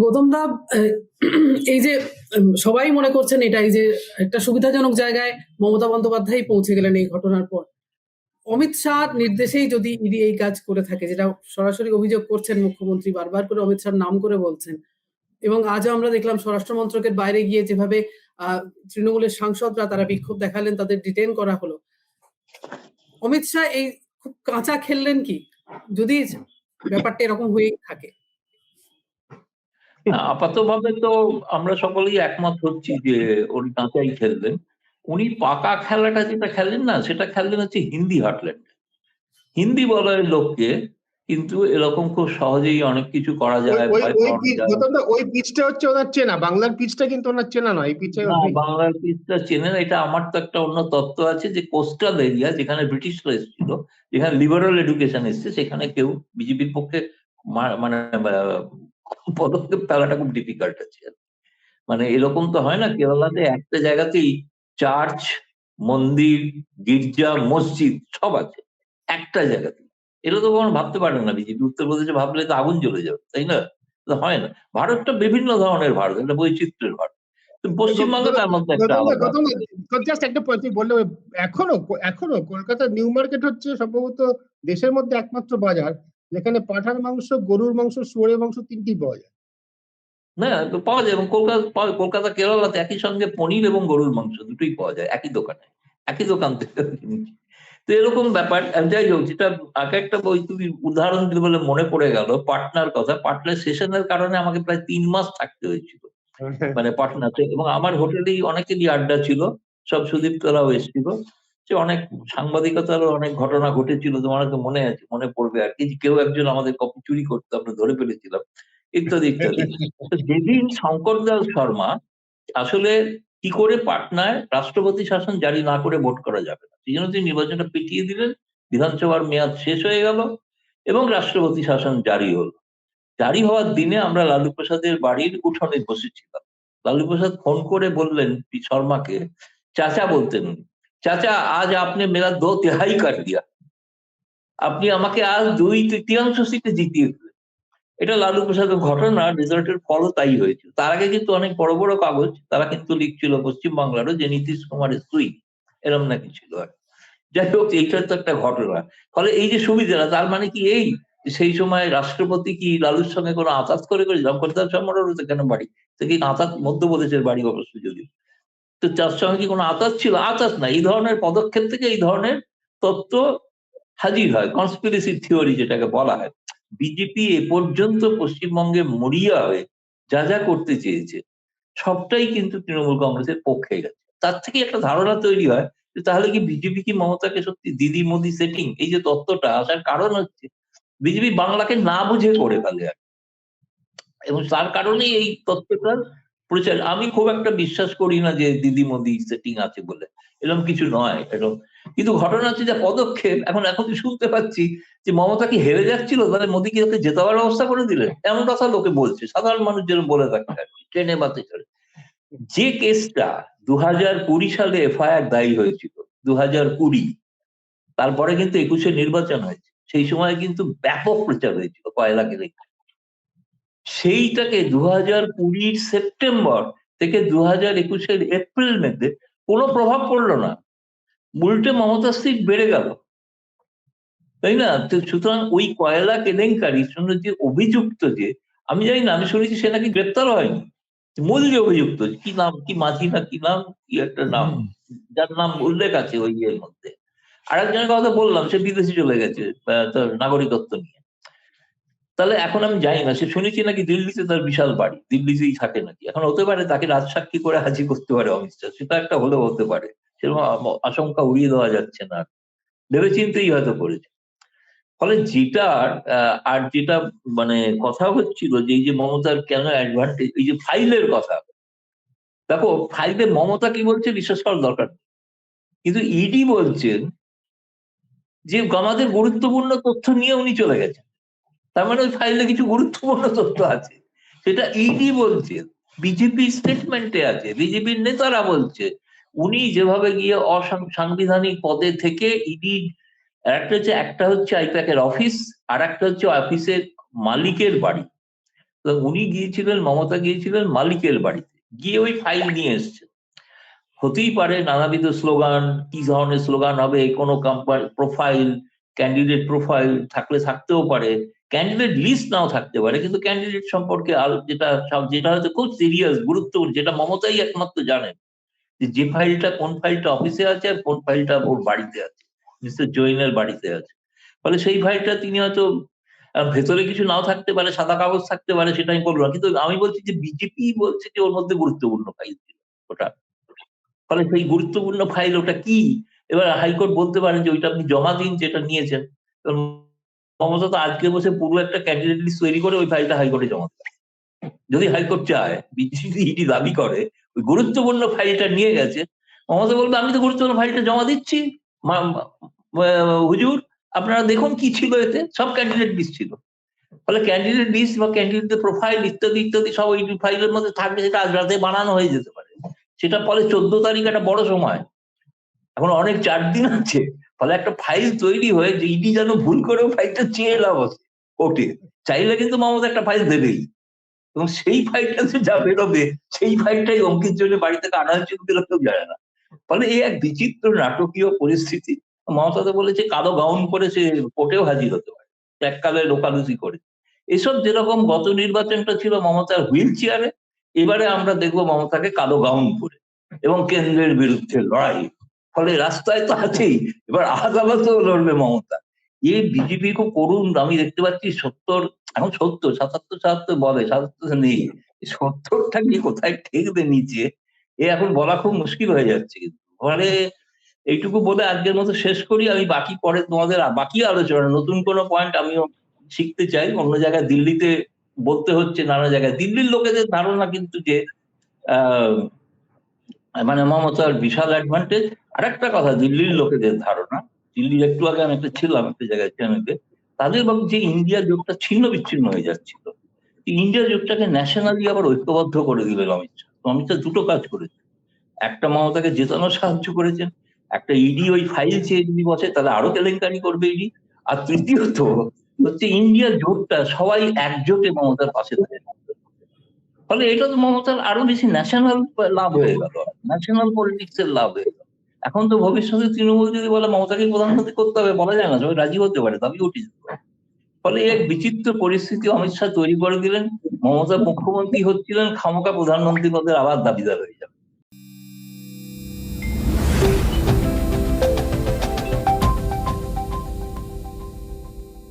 গৌতম দা এই যে সবাই মনে করছেন এটাই যে একটা সুবিধাজনক জায়গায় মমতা বন্দ্যোপাধ্যায় পৌঁছে গেলেন এই ঘটনার পর। অমিত শাহ নির্দেশেই যদি ইডি এই কাজ করে থাকে, যেটা সরাসরি অভিযোগ করছেন মুখ্যমন্ত্রী, বারবার করে অমিত শাহর নাম করে বলছেন, এবং আজও আমরা দেখলাম স্বরাষ্ট্র মন্ত্রকের বাইরে গিয়ে যেভাবে তৃণমূলের সাংসদরা তারা বিক্ষোভ দেখালেন, তাদের ডিটেন করা হলো। অমিত শাহ এই খুব কাঁচা খেললেন কি? যদি ব্যাপারটা এরকম হয়েই থাকে। আপাতভাবে তো আমরা সকলেই একমত হচ্ছি যে উনি কাঁচাই খেলবেন। উনি পাকা খেলাটা যেটা খেলেন না সেটা খেললেন হচ্ছে হিন্দি হার্টল্যান্ড। হিন্দি বলয়ের লোককে কিন্তু এরকম খুব সহজেই অনেক কিছু করা যায় ওই পিচটা হচ্ছে ওনার চেনা বাংলার পিচটা কিন্তু ওনার চেনা নয় এই পিচে বাংলার পিসটা চেনেন এটা আমার তো একটা অন্য তত্ত্ব আছে যে কোস্টাল এরিয়া যেখানে ব্রিটিশরা এসেছিল যেখানে লিবারাল এডুকেশন এসছে সেখানে কেউ বিজেপির পক্ষে মানে পদক্ষেপ ফেলাটা খুব ডিফিকাল্ট আছে মানে এরকম তো হয় না কেরালাতে একটা জায়গাতেই চার্চ মন্দির গির্জা মসজিদ সব আছে একটা জায়গাতে এটা তো কখনো ভাবতে পারে না বিজেপি উত্তরপ্রদেশে ভাবলে তো আগুন জ্বলে যাবে তাই না? হয় না। ভারতটা বিভিন্ন ধরনের ভারত এটা বৈচিত্র্যের ভারত। পশ্চিমবঙ্গে তার মধ্যে একটা জাস্ট একটা বললে এখনও এখনও কলকাতা নিউ মার্কেট হচ্ছে সম্ভবত দেশের মধ্যে একমাত্র বাজার। যেখানে পাঁঠার মাংস গরুর মাংস শুয়োরের মাংস তিনটি পাওয়া যায়। না তো পাওয়া যায় এবং কলকাতা কলকাতা কেরালাতে একই সঙ্গে পনির এবং গরুর মাংস দুটোই পাওয়া যায় একই দোকানে একই দোকান থেকে তো এরকম ব্যাপার যাই হোক যেটা এক একটা বই তুমি উদাহরণ দিতে বলে মনে পড়ে গেল পাটনার কথা। পাটনার সেশনের কারণে আমাকে প্রায় তিন মাস থাকতে হয়েছিল। মানে পাটনাতে এবং আমার হোটেলেই অনেকেরই আড্ডা ছিল সব সুদীপ তোরাও এসেছিল। যে অনেক সাংবাদিকতারও অনেক ঘটনা ঘটেছিল তোমার তো মনে আছে মনে পড়বে আর কি কেউ একজন আমাদের কপি চুরি করতো আমরা ধরে ফেলেছিলাম ইত্যাদি ইত্যাদি। যেদিন শঙ্কর দাস শর্মা আসলে কি করে পাটনায় রাষ্ট্রপতি শাসন জারি না করে ভোট করা যাবে না সেই জন্য তিনি নির্বাচনটা পিটিয়ে দিলেন বিধানসভার মেয়াদ শেষ হয়ে গেল এবং রাষ্ট্রপতি শাসন জারি হলো। জারি হওয়ার দিনে আমরা লালু প্রসাদের বাড়ির উঠোনে বসেছিলাম। লালু প্রসাদ ফোন করে বললেন শর্মাকে চাচা বলতেন উনি, চাচা, আজ আপনি মেরা দো তিহাই কাট দিয়া। আপনি আমাকে আজ দুই তৃতীয়াংশ সিটে জিতিয়ে দিলেন। এটা লালু প্রসাদের ঘটনা রেজাল্টের ফলও তাই হয়েছিল তার আগে কিন্তু অনেক বড় বড় কাগজ, তারা কিন্তু লিখছিল পশ্চিমবাংলারও যে নীতিশ কুমারের স্ত্রী এরম নাকি ছিল আর যাই হোক, এইটা তো একটা ঘটনা। ফলে এই যে সুবিধাটা, তার মানে কি এই? সেই সময় রাষ্ট্রপতি কি লালুর সঙ্গে কোনো আতাত করে করে জঙ্করদাস সম্রাটের তো কেন বাড়ি? তো কি আতাত মধ্যপ্রদেশের বাড়ি অবশ্য যদিও। তো তার সঙ্গে কি কোনো আতাস ছিল? আতাস না। এই ধরনের পদক্ষেপ থেকে এই ধরনের তত্ত্ব হাজির হয়। কনস্পিরেসি থিওরি যেটাকে বলা হয়। বিজেপি এ পর্যন্ত পশ্চিমবঙ্গে মরিয়া হয়ে যা যা করতে চেয়েছে, সবটাই কিন্তু তৃণমূল কংগ্রেসের পক্ষে গেছে। তার থেকে একটা ধারণা তৈরি হয় যে তাহলে কি বিজেপি কি মমতাকে সত্যি দিদি মোদি সেটিং এই যে তত্ত্বটা আসার কারণ হচ্ছে বিজেপি বাংলাকে না বুঝে করে ফেলে আর। এবং তার কারণেই এই তত্ত্বটার প্রচার আমি খুব একটা বিশ্বাস করি না যে দিদি মোদি সেটিং আছে বলে। এরকম কিছু নয়। এরকম কিন্তু ঘটনা হচ্ছে যে পদক্ষেপ এখন এখন শুনতে পাচ্ছি যে মমতা কি হেরে যাচ্ছিল? তাহলে মোদী কি ওকে জেতাবার ব্যবস্থা করে দিলেন এমন কথা লোকে বলছে। সাধারণ মানুষ যেন বলে থাকে আর কি, ট্রেনে বাতে চড়ে। যে কেসটা দু হাজার কুড়ি সালে এফআইআর দায়ী হয়েছিল দু হাজার কুড়ি তারপরে কিন্তু একুশে নির্বাচন হয়েছে সেই সময় কিন্তু ব্যাপক প্রচার হয়েছিল কয়লাকে রেখে। সেইটাকে দু হাজার কুড়ির সেপ্টেম্বর থেকে দু হাজার একুশের এপ্রিল মেতে কোনো প্রভাব পড়ল না। উল্টে মমতার সিট বেড়ে গেল। তাই না? তো সুতরাং ওই কয়লা কেলেঙ্কারির জন্য যে অভিযুক্ত যে আমি জানি না আমি শুনেছি সে নাকি গ্রেপ্তার হয়নি। মূল যে অভিযুক্ত কি নাম কি মাঝি না কি নাম কি একটা নাম যার নাম উল্লেখ আছে ওই ইয়ের মধ্যে। আরেকজনের কথা বললাম সে বিদেশে চলে গেছে নাগরিকত্ব নিয়ে। তাহলে এখন আমি জানি না, সে শুনেছি নাকি দিল্লিতে তার বিশাল বাড়ি, দিল্লিতেই থাকে নাকি। এখন হতে পারে তাকে রাজসাক্ষী করে হাজির করতে পারে অমিত শাহ সেটা একটা হলেও হতে পারে। সেরকম আশঙ্কা উড়িয়ে দেওয়া যাচ্ছে না। ভেবে ভেবেচিন্তেই হয়তো করেছে। ফলে যেটার আর যেটা মানে কথা হচ্ছিল যে এই যে মমতার কেন অ্যাডভান্টেজ এই যে ফাইলের কথা। দেখো, ফাইলে মমতা কি বলছে বিশ্বাস করার দরকার নেই। কিন্তু ইডি বলছেন যে আমাদের গুরুত্বপূর্ণ তথ্য নিয়ে উনি চলে গেছেন। তার মানে ওই ফাইলে কিছু গুরুত্বপূর্ণ তথ্য আছে। সেটা ইডি বলছে বিজেপি স্টেটমেন্টে আছে বিজেপির নেতারা বলছে, উনি যেভাবে গিয়ে অসাংবিধানিক পদে থেকে ইডি একটা হচ্ছে একটা হচ্ছে আইপ্যাকের অফিস আর একটা হচ্ছে অফিসের মালিকের বাড়ি। তো উনি গিয়েছিলেন, মমতা গিয়েছিলেন মালিকের বাড়িতে, গিয়ে ওই ফাইল নিয়ে এসছে। হতেই পারে নানাবিধ স্লোগান, কি ধরনের স্লোগান হবে, কোনো কোম্পানি প্রোফাইল ক্যান্ডিডেট প্রোফাইল থাকলে থাকতেও পারে ক্যান্ডিডেট লিস্ট নাও থাকতে পারে, কিন্তু ক্যান্ডিডেট সম্পর্কে যেটা যেটা হয়তো খুব সিরিয়াস গুরুত্বপূর্ণ, যেটা মমতাই একমাত্র জানেন, যে যে ফাইলটা কোন ফাইলটা অফিসে আছে আর কোন ফাইলটা ওর বাড়িতে আছে মিস্টার জৈনের বাড়িতে আছে। ফলে সেই ফাইলটা তিনি হয়তো ভেতরে কিছু নাও থাকতে পারে, সাদা কাগজ থাকতে পারে, সেটা আমি বলব না, কিন্তু আমি বলছি যে বিজেপি বলছে যে ওর মধ্যে গুরুত্বপূর্ণ ফাইল ছিল ওটা। ফলে সেই গুরুত্বপূর্ণ ফাইল ওটা কি? এবার হাইকোর্ট বলতে পারেন যে ওইটা আপনি জমা দিন, যেটা নিয়েছেন। কারণ মমতা তো আজকে বসে পুরো একটা ক্যান্ডিডেট লিস্ট তৈরি করে ওই ফাইলটা হাইকোর্টে জমা দেবে। যদি হাইকোর্ট চায়, বিজেপি ইডি দাবি করে, ওই গুরুত্বপূর্ণ ফাইলটা নিয়ে গেছে মমতা বলবে, আমি তো গুরুত্বপূর্ণ ফাইলটা জমা দিচ্ছি হুজুর, আপনারা দেখুন কি ছিল এতে, সব ক্যান্ডিডেট লিস্ট ছিল। ফলে ক্যান্ডিডেট লিস্ট বা ক্যান্ডিডেটের প্রোফাইল ইত্যাদি ইত্যাদি সব ওই ফাইলের মধ্যে থাকলে সেটা আজ রাতে বানানো হয়ে যেতে পারে। সেটা ফলে চোদ্দ তারিখ একটা বড় সময়। এখন অনেক চার দিন আছে ফলে একটা ফাইল তৈরি হয়ে যে ইডি যেন ভুল করেও ফাইলটা চেয়ে এলাম কোর্টে চাইলে কিন্তু মমতা একটা ফাইল দেবেই। এবং সেই ফাইলটা যে যা বেরোবে, সেই ফাইলটাই অঙ্কিত জন্য বাড়ি থেকে আনা হয়েছে কেউ জানে না। ফলে এই এক বিচিত্র নাটকীয় পরিস্থিতি মমতা তো বলেছে, কালো গাউন করে সে কোর্টেও হাজির হতে পারে। এককালে লোকালুচি করে। এসব যেরকম গত নির্বাচনটা ছিল মমতার হুইল চেয়ারে এবারে আমরা দেখব মমতাকে কালো গাউন পরে এবং কেন্দ্রের বিরুদ্ধে লড়াই। ফলে রাস্তায় তো আছেই। এবার আদালতেও লড়বে মমতা। এই বিজেপি খুব করুন আমি দেখতে পাচ্ছি সত্তর এখন সত্তর সাতাত্তর সাতাত্তর বলে সাতাত্তর নেই। সত্তরটা নিয়ে কোথায় ঠেকবে নিচে? এ এখন বলা খুব মুশকিল হয়ে যাচ্ছে। ফলে এইটুকু বলে আজকের মতো শেষ করি। আমি বাকি পরে তোমাদের বাকি আলোচনা নতুন কোনো পয়েন্ট আমিও শিখতে চাই। অন্য জায়গায় দিল্লিতে বলতে হচ্ছে নানা জায়গায়। দিল্লির লোকেদের ধারণা কিন্তু যে আহ, মানে মমতার বিশাল অ্যাডভান্টেজ আর একটা কথা, দিল্লির লোকেদের ধারণা, দিল্লির একটু আগে আমি একটা ছিলাম একটা জায়গায় চ্যানেলে তাদের বাবু যে ইন্ডিয়া জোটটা ছিন্ন বিচ্ছিন্ন হয়ে যাচ্ছিল। ইন্ডিয়া জোটটাকে ন্যাশনালি আবার ঐক্যবদ্ধ করে দিলেন অমিত শাহ। অমিত শাহ দুটো কাজ করেছে। একটা মমতাকে জেতানোর সাহায্য করেছেন, একটা ইডি ওই ফাইল চেয়ে যদি বসে, তাহলে আরও কেলেঙ্কারি করবে ইডি আর তৃতীয়ত হচ্ছে ইন্ডিয়া জোটটা সবাই একজোটে মমতার পাশে থাকে ফলে এটা তো মমতার আরও বেশি ন্যাশনাল লাভ হয়ে গেল। ন্যাশনাল পলিটিক্স এর লাভ হয়ে গেল। এখন তো ভবিষ্যতে তৃণমূল যদি বলে মমতাকে প্রধানমন্ত্রী করতে হবে, বলা যায় না, সবাই রাজি হতে পারে দাবি উঠে যেতে পারে ফলে এক বিচিত্র পরিস্থিতি অমিত শাহ তৈরি করে দিলেন, মমতা মুখ্যমন্ত্রী হচ্ছিলেন খামোকা প্রধানমন্ত্রী পদের আবার দাবিদার হয়ে